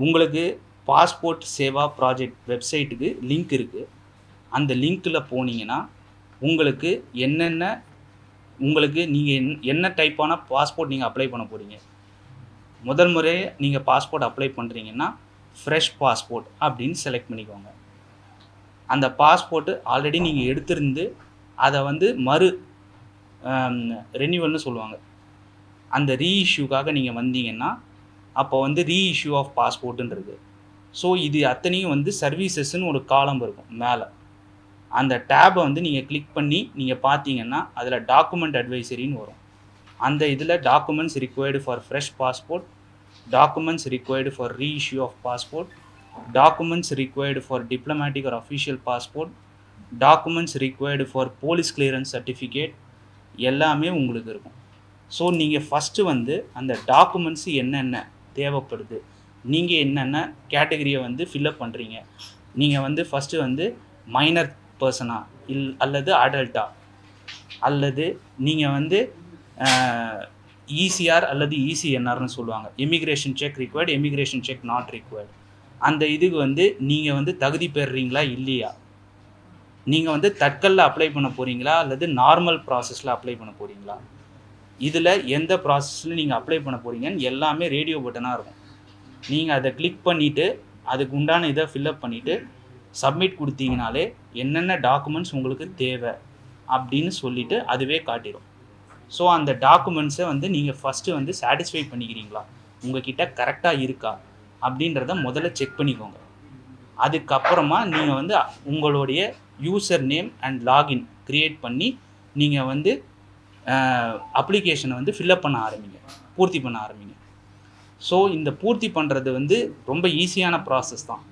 உங்களுக்கு passport Seva project வெப்சைட்டுக்கு link இருக்குது அந்த லிங்க்கில் போனீங்கன்னா உங்களுக்கு என்னென்ன உங்களுக்கு நீங்கள் என்ன டைப்பான பாஸ்போர்ட் நீங்கள் அப்ளை பண்ண போகிறீங்க முதல் முறை நீங்கள் பாஸ்போர்ட் அப்ளை பண்ணுறீங்கன்னா ஃப்ரெஷ் பாஸ்போர்ட் அப்படின்னு செலக்ட் பண்ணிக்கோங்க. அந்த பாஸ்போர்ட்டு ஆல்ரெடி நீங்கள் எடுத்திருந்து அதை வந்து மறு ரெனியூவல்னு சொல்லுவாங்க. அந்த ரீஇஷ்யூக்காக நீங்கள் வந்தீங்கன்னா அப்போ வந்து ரீஇஷ்யூ ஆஃப் பாஸ்போர்ட்டுன்றது ஸோ இது அத்தனையும் வந்து சர்வீசஸ்ன்னு ஒரு காலம் இருக்கும் மேலே. அந்த டேபை வந்து நீங்கள் கிளிக் பண்ணி நீங்கள் பார்த்தீங்கன்னா அதில் டாக்குமெண்ட் அட்வைசரின்னு வரும். அந்த இதில் documents required for fresh passport documents required for reissue of passport documents required for diplomatic or official passport documents required for police clearance certificate எல்லாமே உங்களுக்கு இருக்கும். ஸோ நீங்கள் ஃபஸ்ட்டு வந்து அந்த டாக்குமெண்ட்ஸ் என்னென்ன தேவைப்படுது. நீங்கள் என்னென்ன கேட்டகரியை வந்து ஃபில்அப் பண்ணுறீங்க நீங்கள் வந்து ஃபஸ்ட்டு வந்து மைனர் பர்சனா இல் அல்லது அடல்ட்டா அல்லது நீங்கள் வந்து இசிஆர் அல்லது இசிஎன்ஆர்னு சொல்லுவாங்க. Immigration check required emigration check not required அந்த இதுக்கு வந்து நீங்கள் வந்து தகுதி பெறுறீங்களா இல்லையா? நீங்கள் வந்து தட்கலில் அப்ளை பண்ண போகிறீங்களா அல்லது நார்மல் ப்ராசஸில் அப்ளை பண்ண போகிறீங்களா இதில் எந்த ப்ராசஸில் நீங்கள் அப்ளை பண்ண போகிறீங்கன்னு எல்லாமே ரேடியோ பட்டனாக இருக்கும். நீங்கள் அதை கிளிக் பண்ணிவிட்டு அதுக்கு உண்டான இதை ஃபில்அப் பண்ணிவிட்டு சப்மிட் கொடுத்தீங்கனாலே என்னென்ன டாக்குமெண்ட்ஸ் உங்களுக்கு தேவை அப்படின்னு சொல்லிவிட்டு அதுவே காட்டிடும் ஸோ அந்த டாக்குமெண்ட்ஸை வந்து நீங்கள் ஃபஸ்ட்டு வந்து சாட்டிஸ்ஃபை பண்ணிக்கிறீங்களா? உங்ககிட்ட கரெக்டாக இருக்கா? அப்படின்றத முதல்ல செக் பண்ணிக்கோங்க. அதுக்கப்புறமா நீங்கள் வந்து உங்களுடைய user name and login create பண்ணி நீங்கள் வந்து அப்ளிகேஷனை வந்து ஃபில்அப் பண்ண ஆரம்பிங்க. பூர்த்தி பண்ண ஆரம்பிங்க. ஸோ இந்த பூர்த்தி பண்ணுறது வந்து ரொம்ப ஈஸியான ப்ராசஸ் தான்.